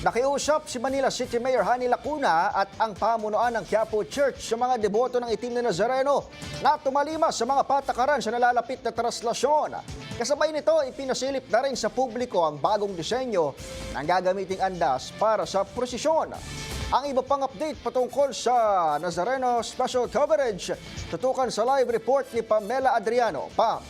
Nakiusap si Manila City Mayor Hani Lacuna at ang pamunuan ng Quiapo Church sa mga deboto ng itim na Nazareno na tumalima sa mga patakaran sa nalalapit na traslasyon. Kasabay nito, ipinasilip na rin sa publiko ang bagong disenyo ng gagamiting andas para sa prosesyon. Ang iba pang update patungkol sa Nazareno Special Coverage, tutukan sa live report ni Pamela Adriano. Pam.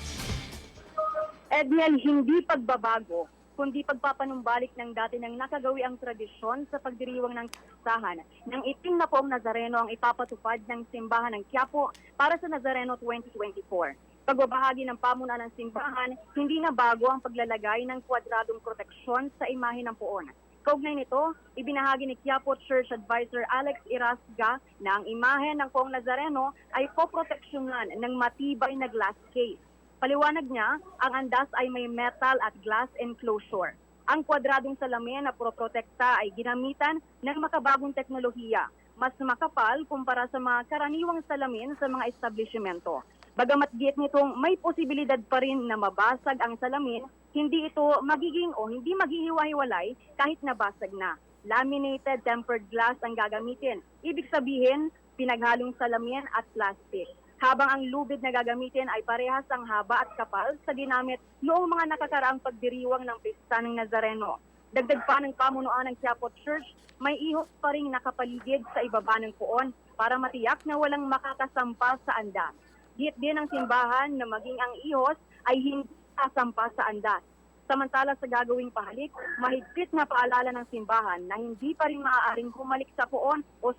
Edmel, hindi pagbabago, kundi pagpapanumbalik ng dati ng nakagawi ang tradisyon sa pagdiriwang ng kasahan ng itim na poong Nazareno ang ipapatupad ng simbahan ng Quiapo para sa Nazareno 2024. Pagbabahagi ng pamuna ng simbahan, hindi na bago ang paglalagay ng kwadradong proteksyon sa imahe ng poon. Kaugnay nito, ibinahagi ni Quiapo Church Advisor Alex Irasga na ang imahe ng poong Nazareno ay poproteksyonan ng matibay na glass case. Paliwanag niya, ang andas ay may metal at glass enclosure. Ang kwadradong salamin na proprotekta ay ginamitan ng makabagong teknolohiya, mas makapal kumpara sa mga karaniwang salamin sa mga establishmento. Bagamat giit nitong may posibilidad pa rin na mabasag ang salamin, hindi ito magiging o hindi maghihiwa-hiwalay kahit nabasag na. Laminated tempered glass ang gagamitin. Ibig sabihin, pinaghalong salamin at plastic habang ang lubid na gagamitin ay parehas ang haba at kapal sa ginamit noong mga nakakaraang pagdiriwang ng pista ng Nazareno. Dagdag pa ng pamunuan ng Quiapo Church, may ihos pa rin nakapaligid sa ibaba ng puon para matiyak na walang makakasampa sa andas. Giit din ng simbahan na maging ang ihos ay hindi sasampa sa andas. Samantala sa gagawing pahalik, mahigpit na paalala ng simbahan na hindi pa rin maaaring humalik sa puon o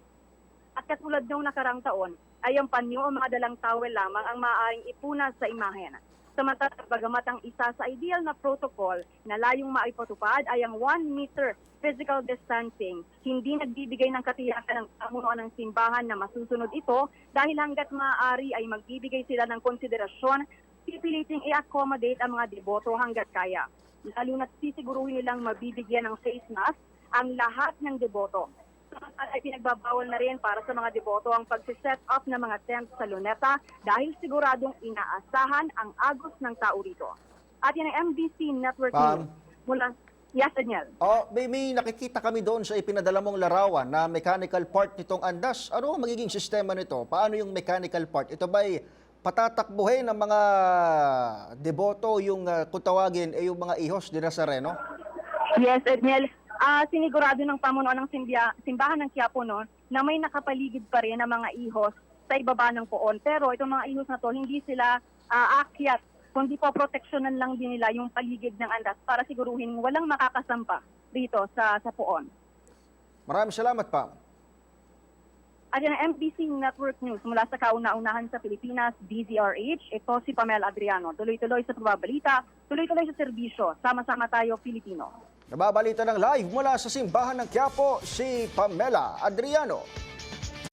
at katulad noong nakarang taon, ay ang panyo o mga dalang towel lamang ang maaaring ipuna sa imahen. Samantala, bagamat ang isa sa ideal na protocol na layong maipatupad ay ang 1 meter physical distancing, hindi nagbibigay ng katiyakan ng pamunuan ng simbahan na masusunod ito dahil hanggat maaari ay magbibigay sila ng konsiderasyon, pipiliting i-accommodate ang mga deboto hanggat kaya. Lalo na't sisiguruhin nilang mabibigyan ng face mask ang lahat ng deboto. Ay pinagbabawal na rin para sa mga deboto ang pag-set up ng mga tent sa luneta dahil siguradong inaasahan ang agos ng tao rito. At yan ang MBC Network Pam. News. Mula, yes, Daniel. Oh, may, may nakikita kami doon sa ipinadala mong larawan na mechanical part nitong andas. Ano ang magiging sistema nito? Paano yung mechanical part? Ito ba'y patatakbuhin ng mga deboto yung uh, kung tawagin ay yung mga ihos di Nazareno? Yes, Edniel. Ah, sinigurado ng pamunuan ng simbya, simbahan ng Quiapo no, na may nakapaligid pa rin ng mga ihos sa ibaba ng poon. Pero itong mga ihos na to, hindi sila ah, aakyat, kundi po proteksyonan lang din nila yung paligid ng andas para siguruhin walang makakasampa dito sa, sa poon. Maraming salamat, Pam. At yan MBC Network News mula sa kauna-unahan sa Pilipinas, DZRH. Ito si Pamela Adriano. Tuloy-tuloy sa pagbabalita, tuloy-tuloy sa serbisyo. Sama-sama tayo, Pilipino. Nababalita ng live mula sa simbahan ng Quiapo, si Pamela Adriano.